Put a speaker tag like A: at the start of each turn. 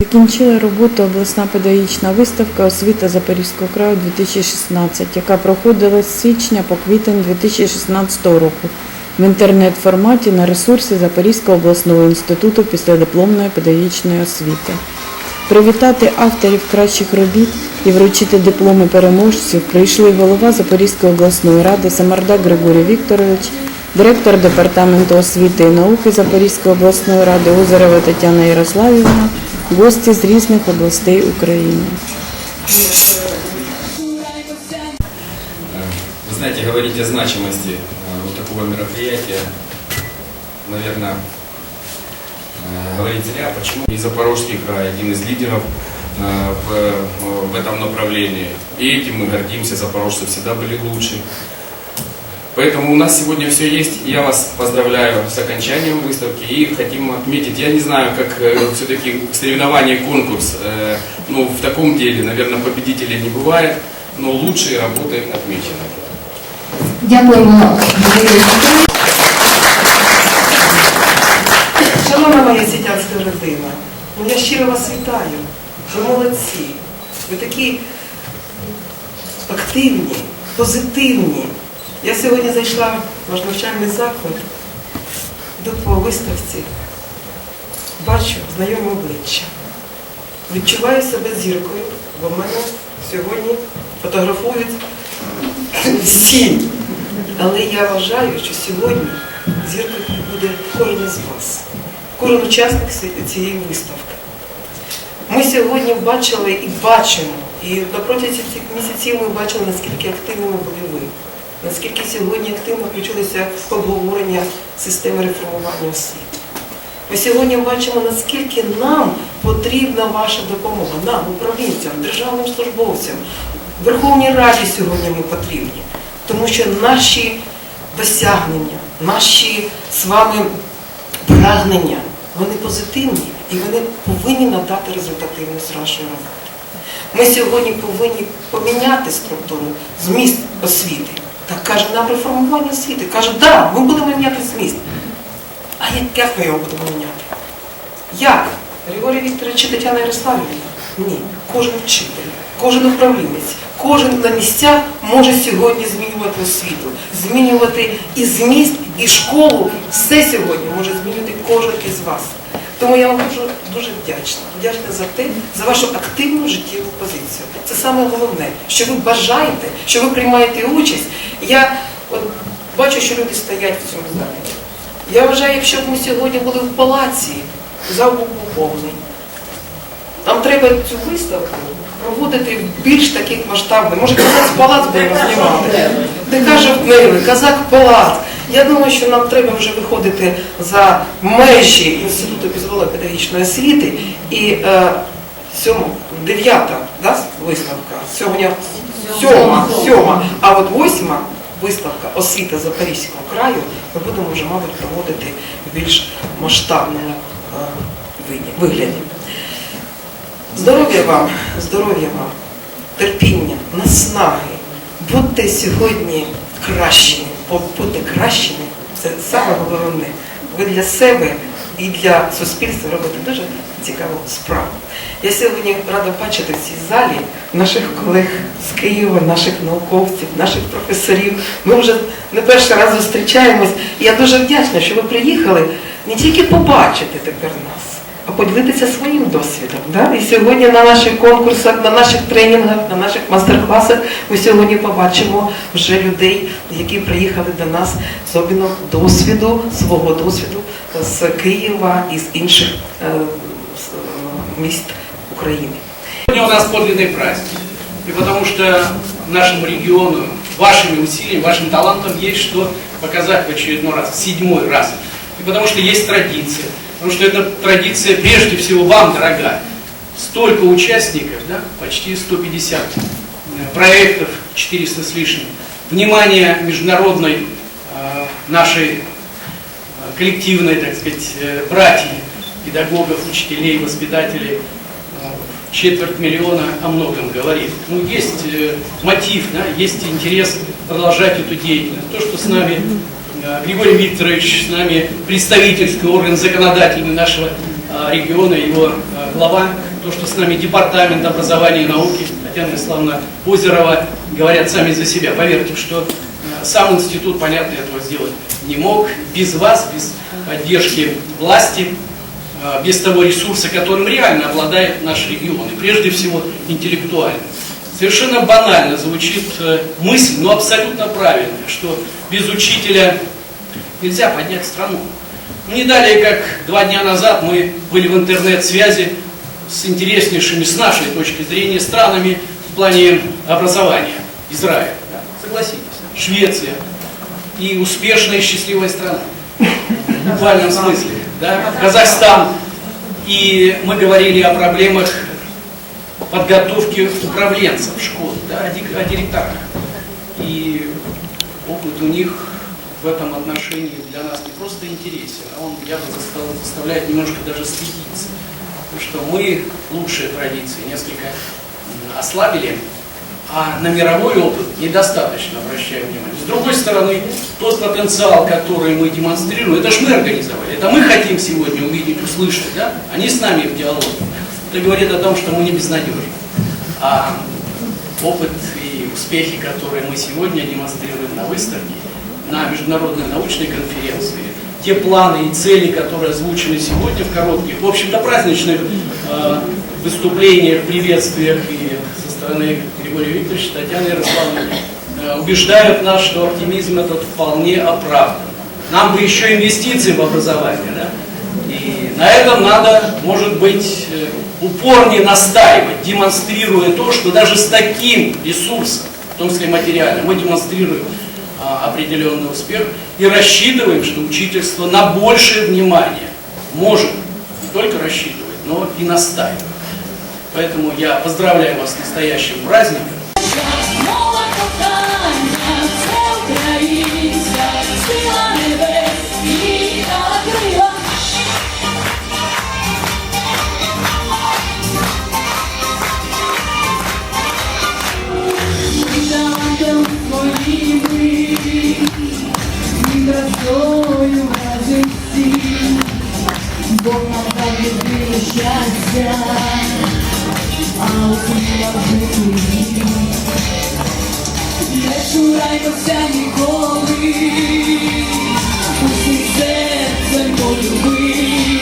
A: Закінчила роботу обласна педагогічна виставка освіта Запорізького краю 2016, яка проходила з січня по квітень 2016 року в інтернет-форматі на ресурсі Запорізького обласного інституту післядипломної педагогічної освіти. Привітати авторів кращих робіт і вручити дипломи переможців прийшли голова Запорізької обласної ради Самардак Григорій Вікторович, директор департаменту освіти і науки Запорізької обласної ради Озерева Тетяна Ярославівна, гості з різних областей України.
B: Вы знаете, говорить о значимости э, вот такого мероприятия, наверное, э, говорить зря. Почему? И Запорожский край один из лидеров э, в, в этом направлении. И этим мы гордимся, запорожцы всегда были лучше. Поэтому у нас сегодня все есть. Я вас поздравляю с окончанием выставки и хотим отметить, я не знаю, как все-таки соревнование, конкурс, э, ну, в таком деле, наверное, победителей не бывает, но лучшие работы отмечены.
C: Дякуємо. Юрію Петровичу.
D: Шановна моя сітянська родина, ну я щиро вас вітаю. Ви молодці. Ви такі активні, позитивні. Я сьогодні зайшла в ваш навчальний заклад, йду по виставці, бачу знайоме обличчя. Відчуваю себе зіркою, бо мене сьогодні фотографують всі. Але я вважаю, що сьогодні зіркою буде кожен із вас, кожен учасник цієї виставки. Ми сьогодні бачили і бачимо, і на протязі цих місяців ми бачили, наскільки активними були ви, наскільки сьогодні активно включилися в обговорення системи реформування освіти. Ми сьогодні бачимо, наскільки нам потрібна ваша допомога, нам, управлінцям, державним службовцям, Верховній Раді сьогодні ми потрібні, тому що наші досягнення, наші з вами прагнення, вони позитивні і вони повинні надати результативність нашої роботи. Ми сьогодні повинні поміняти структуру, зміст освіти. Так каже нам реформування освіти. Каже, да, ми будемо міняти зміст. А як- як ми його будемо міняти? Як? Григорій Вікторович чи Тетяна Ярославівна? Ні. Кожен вчитель, кожен управлінець, кожен на місцях може сьогодні змінювати освіту, змінювати і зміст, і школу. Все сьогодні може змінювати кожен із вас. Тому я вам дуже, дуже вдячна. Вдячна за те, за вашу активну життєву позицію. Це саме головне, що ви бажаєте, що ви приймаєте участь. Я от бачу, що люди стоять в цьому залі. Я вважаю, якщо б ми сьогодні були в палаці, зал був повний. Нам треба цю виставку проводити більш таких масштабних. Може, казак палац будемо знімати. Ти каже в казак палац. Я думаю, що нам треба вже виходити за межі інституту пізвола педагогічної освіти і е, сьома, дев'ята да, виставка. Сьогодні сьома, сьома, а от восьма виставка освіта Запорізького краю ми будемо вже, мабуть, проводити в більш масштабному е, вигляді. Здоров'я вам, здоров'я вам, терпіння, наснаги. Будьте сьогодні кращими, бути кращими це саме головне. Ви для себе і для суспільства робите дуже цікаву справу. Я сьогодні рада бачити в цій залі наших колег з Києва, наших науковців, наших професорів. Ми вже не перший раз зустрічаємось. І я дуже вдячна, що ви приїхали не тільки побачити тепер нас, поділитися своїм досвідом. Да? І сьогодні на наших конкурсах, на наших тренінгах, на наших мастер-класах ми сьогодні побачимо вже людей, які приїхали до нас обміном досвіду, свого досвіду з Києва і з інших е, е, міст України.
E: Сегодня у нас подлинный праздник. И потому что нашему региону, вашими усилиями, вашим талантом есть что показать в очередной раз, в седьмой раз. И потому что есть традиция. Потому что эта традиция прежде всего вам дорога. Столько участников, да, почти 150 э, проектов, 400 с лишним. Внимание международной э, нашей э, коллективной, так сказать, э, педагогов, учителей, воспитателей, четверть миллиона о многом говорит. Ну, есть мотив, да, есть интерес продолжать эту деятельность. То, что с нами Григорий Викторович, с нами представительский орган законодательный нашего э, региона, его э, глава то, что с нами Департамент образования и науки, Татьяна Иславовна Озерова, говорят сами за себя. Поверьте, что э, сам институт, понятно, этого сделать не мог. Без вас, без поддержки власти, э, без того ресурса, которым реально обладает наш регион, и прежде всего интеллектуально. Совершенно банально звучит э, мысль, но абсолютно правильная, что без учителя нельзя поднять страну. Ну, Не далее, как два дня назад мы были в интернет-связи с интереснейшими, с нашей точки зрения, странами в плане образования. Израиль, да, согласитесь, Швеция и успешная и счастливая страна. В буквальном смысле. Да? Казахстан. И мы говорили о проблемах подготовки управленцев школ, да, о ди- о директорах. И опыт у них в этом отношении для нас не просто интересен, а он я бы застал- заставляет немножко даже стыдиться. Потому что мы лучшие традиции несколько ослабили, а на мировой опыт недостаточно обращаем внимание. С другой стороны, тот потенциал, который мы демонстрируем, это же мы организовали. Это мы хотим сегодня увидеть, услышать, да? Они с нами в диалоге. Это говорит о том, что мы не безнадежны. А опыт и успехи, которые мы сегодня демонстрируем на выставке, на международной научной конференции, те планы и цели, которые озвучены сегодня в коротких, в общем-то, праздничных э, выступлениях, приветствиях и со стороны Григория Викторовича, Татьяны Ярославовны, э, убеждают нас, что оптимизм этот вполне оправдан. Нам бы еще инвестиции в образование, да? И на этом надо, может быть, э, упорнее настаивать, демонстрируя то, что даже с таким ресурсом, в том числе материальным, мы демонстрируем а, определенный успех и рассчитываем, что учительство на большее внимание может не только рассчитывать, но и настаивать. Поэтому я поздравляю вас с настоящим праздником.
F: Бог нам дав єдине щастя, а у житті не шураймося ніколи, усім серцем полюби.